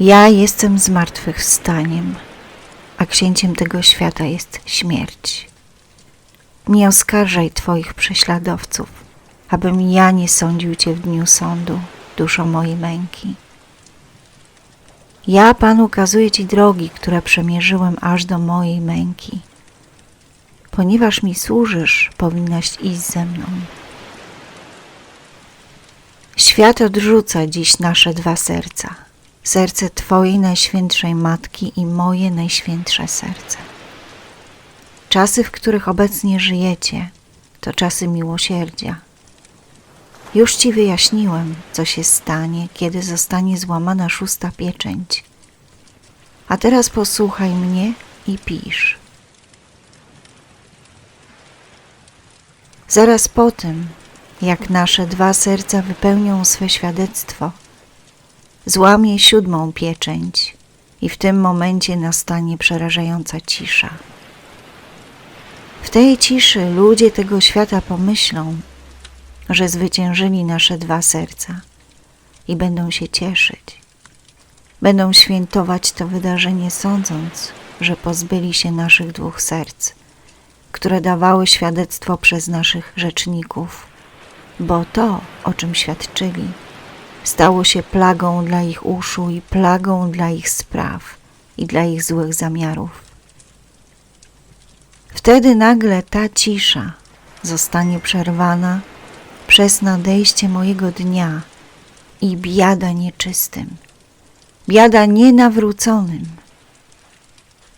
Ja jestem zmartwychwstaniem, a księciem tego świata jest śmierć. Nie oskarżaj Twoich prześladowców, abym ja nie sądził Cię w dniu sądu, duszo mojej męki. Ja, Pan, ukazuję Ci drogi, które przemierzyłem aż do mojej męki. Ponieważ mi służysz, powinnaś iść ze mną. Świat odrzuca dziś nasze dwa serca. Serce Twojej Najświętszej Matki i moje Najświętsze Serce. Czasy, w których obecnie żyjecie, to czasy miłosierdzia. Już Ci wyjaśniłem, co się stanie, kiedy zostanie złamana szósta pieczęć. A teraz posłuchaj mnie i pisz. Zaraz po tym, jak nasze dwa serca wypełnią swe świadectwo, złamie siódmą pieczęć i w tym momencie nastanie przerażająca cisza. W tej ciszy ludzie tego świata pomyślą, że zwyciężyli nasze dwa serca i będą się cieszyć. Będą świętować to wydarzenie, sądząc, że pozbyli się naszych dwóch serc, które dawały świadectwo przez naszych rzeczników, bo to, o czym świadczyli, stało się plagą dla ich uszu i plagą dla ich spraw i dla ich złych zamiarów. Wtedy nagle ta cisza zostanie przerwana przez nadejście mojego dnia i biada nieczystym, biada nienawróconym.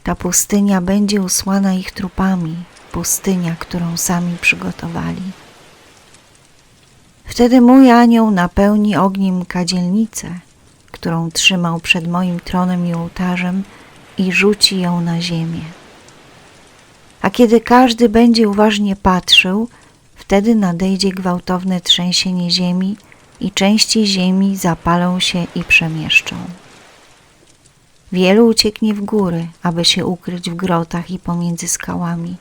Ta pustynia będzie usłana ich trupami, pustynia, którą sami przygotowali. Wtedy mój anioł napełni ogniem kadzielnicę, którą trzymał przed moim tronem i ołtarzem i rzuci ją na ziemię. A kiedy każdy będzie uważnie patrzył, wtedy nadejdzie gwałtowne trzęsienie ziemi i części ziemi zapalą się i przemieszczą. Wielu ucieknie w góry, aby się ukryć w grotach i pomiędzy skałami.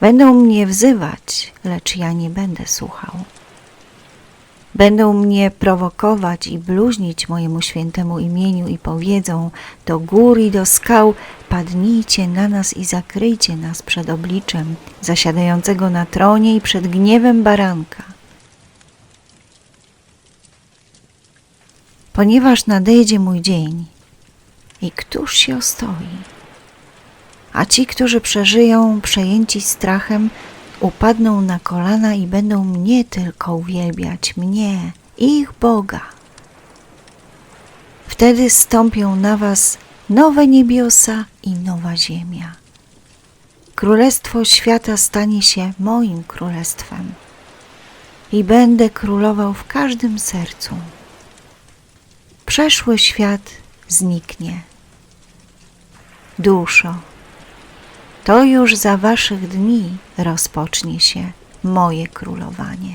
Będą mnie wzywać, lecz ja nie będę słuchał. Będą mnie prowokować i bluźnić mojemu świętemu imieniu i powiedzą do gór i do skał: Padnijcie na nas i zakryjcie nas przed obliczem zasiadającego na tronie i przed gniewem baranka. Ponieważ nadejdzie mój dzień i któż się ostoi? A ci, którzy przeżyją, przejęci strachem, upadną na kolana i będą mnie tylko uwielbiać, mnie, ich Boga. Wtedy stąpią na was nowe niebiosa i nowa ziemia. Królestwo świata stanie się moim królestwem i będę królował w każdym sercu. Przeszły świat zniknie. Duszo, to już za waszych dni rozpocznie się moje królowanie.